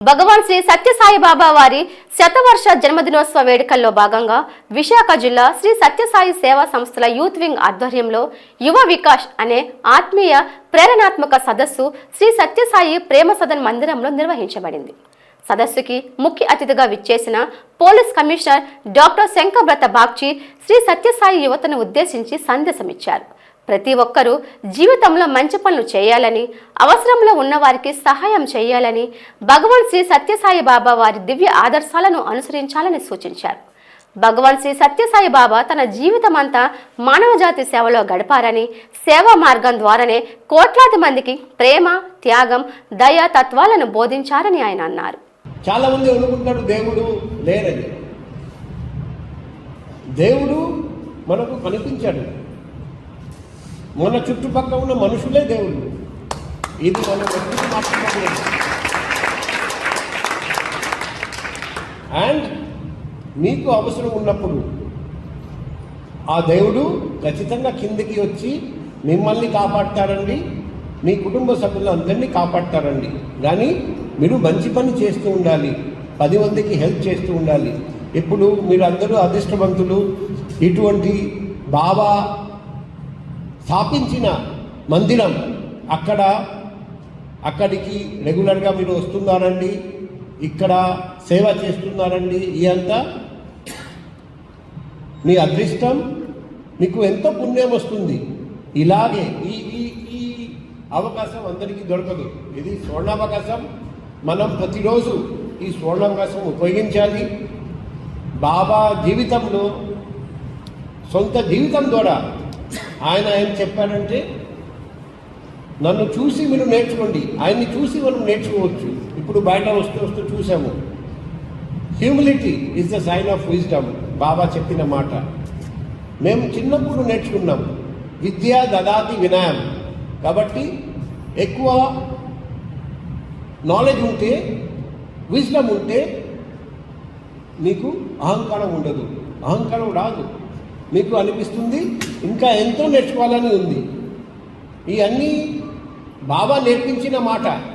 భగవాన్ శ్రీ సత్యసాయిబాబా వారి శతవర్ష జన్మదినోత్సవ వేడుకల్లో భాగంగా విశాఖ జిల్లా శ్రీ సత్యసాయి సేవా సంస్థల యూత్ వింగ్ ఆధ్వర్యంలో యువ వికాస్ అనే ఆత్మీయ ప్రేరణాత్మక సదస్సు శ్రీ సత్యసాయి ప్రేమ సదన్ మందిరంలో నిర్వహించబడింది. సదస్సుకి ముఖ్య అతిథిగా విచ్చేసిన police commissioner doctor Shankarbrata Bagchi Shri Satyasai యువతను ఉద్దేశించి సందేశమిచ్చారు. ప్రతి ఒక్కరూ జీవితంలో మంచి పనులు చేయాలని అవసరంలో ఉన్నవారికి సహాయం చేయాలని భగవాన్ శ్రీ సత్యసాయి బాబా వారి దివ్య ఆదర్శాలను అనుసరించాలని సూచించారు. భగవాన్ శ్రీ సత్యసాయి బాబా తన జీవితమంతా మానవజాతి సేవలో గడపారని సేవా మార్గం ద్వారానే కోట్లాది మందికి ప్రేమ త్యాగం దయా తత్వాలను బోధించారని ఆయన అన్నారు. చాలా మంది అనుకుంటారు దేవుడు లేరని. దేవుడు మనకు కనిపించాడు. మన చుట్టుపక్కల ఉన్న మనుషులే దేవుడు ఇది మన వ్యక్తికి మాత్రమే అండ్ మీకు అవసరం ఉన్నప్పుడు ఆ దేవుడు ఖచ్చితంగా కిందికి వచ్చి మిమ్మల్ని కాపాడతారండి మీ కుటుంబ సభ్యులు అందరినీ కాపాడతారండి. కానీ మీరు మంచి పని చేస్తూ ఉండాలి. పది మందికి హెల్ప్ చేస్తూ ఉండాలి. ఇప్పుడు మీరు అందరూ అదృష్టవంతులు. ఇటువంటి బాబా స్థాపించిన మందిరం అక్కడ అక్కడికి రెగ్యులర్గా మీరు వస్తున్నారండి. ఇక్కడ సేవ చేస్తున్నారండి. ఇదంతా మీ అదృష్టం మీకు ఎంతో పుణ్యం వస్తుంది. ఇలాగే ఈ ఈ అవకాశం అందరికీ దొరకదు. ఇది స్వర్ణావకాశం. మనం ప్రతిరోజు ఈ స్వర్ణావకాశం ఉపయోగించాలి. బాబా జీవితంలో సొంత జీవితం ద్వారా ఆయన ఏం చెప్పాడంటే నన్ను చూసి మీరు నేర్చుకోండి. ఆయన్ని చూసి మనం నేర్చుకోవచ్చు. ఇప్పుడు బయట వస్తూ వస్తూ చూసాము humility is the sign of wisdom Baba చెప్పిన మాట. మేము చిన్నప్పుడు నేర్చుకున్నాం. విద్య దదాతి వినాయం. కాబట్టి ఎక్కువ నాలెడ్జ్ ఉంటే విజ్డమ్ ఉంటే మీకు అహంకారం ఉండదు. అహంకారం రాదు. మీకు అనిపిస్తుంది ఇంకా ఎంతో నేర్చుకోవాలని ఉంది. ఇవన్నీ బాబా నేర్పించిన మాట